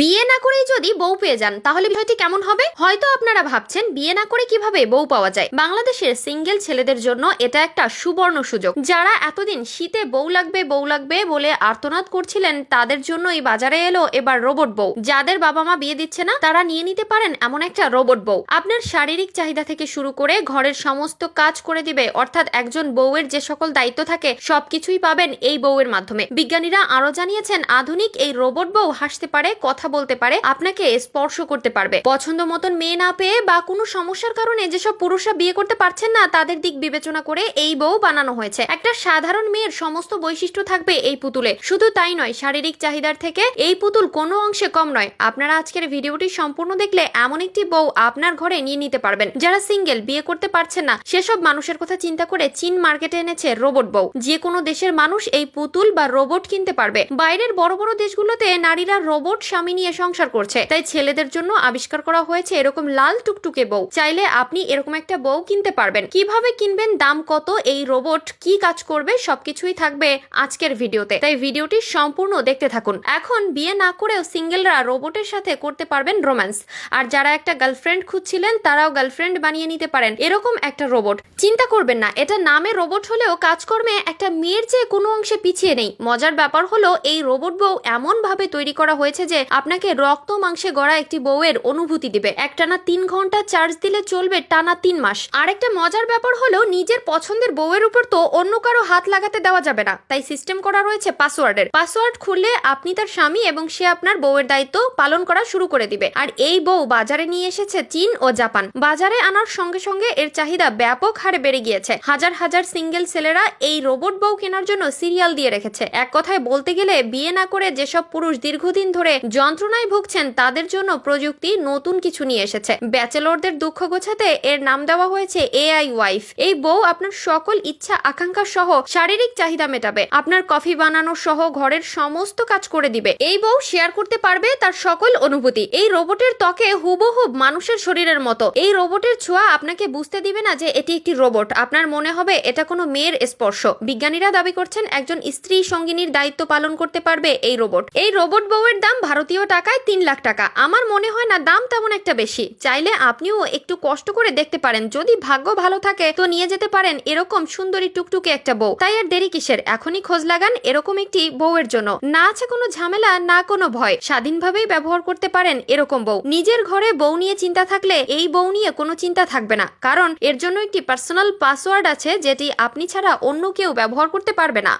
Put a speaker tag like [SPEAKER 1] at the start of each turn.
[SPEAKER 1] বিয়ে না করেই যদি বউ পেয়ে যান, তাহলে বিষয়টি কেমন হবে? হয়তো আপনারা ভাবছেন, বিয়ে না করে কীভাবে বউ পাওয়া যায়? বাংলাদেশের সিঙ্গেল ছেলেদের জন্য এটা একটা সুবর্ণ সুযোগ। যারা এতদিন শীতে বউ লাগবে বউ লাগবে বলে আর্তনাদ করছিলেন, তাদের জন্য এই বাজারে এলো এবার রোবট বউ। যাদের বাবা মা বিয়ে দিচ্ছে না, তারা নিয়ে নিতে পারেন এমন একটা রোবট বউ। আপনার শারীরিক চাহিদা থেকে শুরু করে ঘরের সমস্ত কাজ করে দিবে, অর্থাৎ একজন বউয়ের যে সকল দায়িত্ব থাকে, সবকিছুই পাবেন এই বউয়ের মাধ্যমে। বিজ্ঞানীরা আরও জানিয়েছেন, আধুনিক এই রোবট বউ হাসতে পারে, কথা বলতে পারে, আপনাকে স্পর্শ করতে পারবে। পছন্দ মতন মেয়ে না পেয়ে বা কোনো সমস্যার কারণে যেসব পুরুষরা বিয়ে করতে পারছেন না, তাদের দিক বিবেচনা করে এই বউ বানানো হয়েছে। একটা সাধারণ মেয়ের সমস্ত বৈশিষ্ট্য থাকবে এই পুতুলে। শুধু তাই নয়, শারীরিক চাহিদার থেকে এই পুতুল কোনো অংশে কম নয়। আপনারা আজকের ভিডিওটি সম্পূর্ণ দেখলে এমন একটি বউ আপনার ঘরে নিয়ে নিতে পারবেন। যারা সিঙ্গেল বিয়ে করতে পারছেন না, সেসব মানুষের কথা চিন্তা করে চীন মার্কেটে এনেছে রোবট বউ। যে কোনো দেশের মানুষ এই পুতুল বা রোবট কিনতে পারবে। বাইরের বড় বড় দেশগুলোতে নারীরা রোবট স্বামী নিয়ে সংসার করছে। তাই ছেলেদের জন্য আবিষ্কার করা হয়েছে এরকম লাল টুকটুকে বউ। চাইলে আপনি এরকম একটা বউ কিনতে পারবেন। কীভাবে কিনবেন, দাম কত, এই রোবট কি কাজ করবে, সবকিছুই থাকবে আজকের ভিডিওতে। তাই ভিডিওটি সম্পূর্ণ দেখতে থাকুন। এখন বিয়ে না করেও সিঙ্গেলরা রোবটের সাথে করতে পারবেন রোম্যান্স। আর যারা একটা গার্লফ্রেন্ড খুঁজছিলেন, তারাও গার্লফ্রেন্ড বানিয়ে নিতে পারেন। এরকম একটা রোবট। চিন্তা করবেন না, এটা নামে রোবট হলেও কাজকর্মে একটা মেয়ের চেয়ে কোনো অংশে পিছিয়ে নেই। মজার ব্যাপার হলো, এই রোবট বউ এমন ভাবে তৈরি করা হয়েছে যে আপনাকে রক্ত মাংসে গড়া একটি বউয়ের অনুভূতি দিবে। একটানা তিন ঘণ্টা চার্জ দিলে চলবে টানা তিন মাস। আর একটা মজার ব্যাপার হলো, নিজের পছন্দের বউয়ের উপর তো অন্য কারও হাত লাগাতে দেওয়া যাবে না। তাই সিস্টেম করা রয়েছে পাসওয়ার্ডের পাসওয়ার্ড খুললে আপনি তার স্বামী এবং সে আপনার বউয়ের দায়িত্ব পালন করা শুরু করে দিবে। আর এই বউ বাজারে নিয়ে এসেছে চীন ও জাপান। বাজারে আনার সঙ্গে সঙ্গে এর চাহিদা ব্যাপক হারে বেড়ে গিয়েছে। হাজার হাজার সিঙ্গেল ছেলেরা এই রোবট বউ কেনার জন্য সিরিয়াল দিয়ে রেখেছে। এক কথায় বলতে গেলে, বিয়ে না করে যেসব পুরুষ দীর্ঘদিন ধরে যন্ত্রণায় ভুগছেন তাদের জন্য প্রযুক্তি নতুন কিছু নিয়ে এসেছে। ব্যাচেলরদের দুঃখ গোছাতে এর নাম দেওয়া হয়েছে এআই ওয়াইফ। এই বউ আপনার সকল ইচ্ছা, আকাঙ্ক্ষা সহ শারীরিক চাহিদা মেটাবে। আপনার কফি বানানো সহ ঘরের সমস্ত কাজ করে দিবে। এই বউ শেয়ার করতে পারবে তার সকল অনুভূতি। এই রোবটের ত্বকে হুবহুব মানুষের শরীরের মতো। এই রোবটের ছোঁয়া আপনাকে বুঝতে দিবে না যে এটি একটি রোবট। আপনার মনে হবে এটা কোনো মেয়ের স্পর্শ। বিজ্ঞানীরা দাবি করছেন একজন স্ত্রী সঙ্গিনীর দায়িত্ব পালন করতে পারবে এই রোবট। এই রোবট বউয়ের দাম ভারতীয় টাকায় তিন লাখ টাকা। আমার মনে হয় না দাম তেমন একটা বেশি। চাইলে আপনিও একটু কষ্ট করে দেখতে পারেন। যদি ভাগ্য ভালো থাকে, তো নিয়ে যেতে পারেন এরকম সুন্দরী টুকটুকে একটা বউ। তাই আর দেরি কিসের? এখনই খোঁজ লাগান এরকম একটি বউয়ের জন্য। না আছে কোনো ঝামেলা, না কোনো ভয়। স্বাধীনভাবেই ব্যবহার করতে পারেন এরকম বউ। নিজের ঘরে বউ নিয়ে চিন্তা থাকলে এই বউ নিয়ে কোনো চিন্তা থাকবে না। কারণ এর জন্য একটি পার্সোনাল পাসওয়ার্ড আছে, যেটি আপনি ছাড়া অন্য কেউ ব্যবহার করতে পারবে না।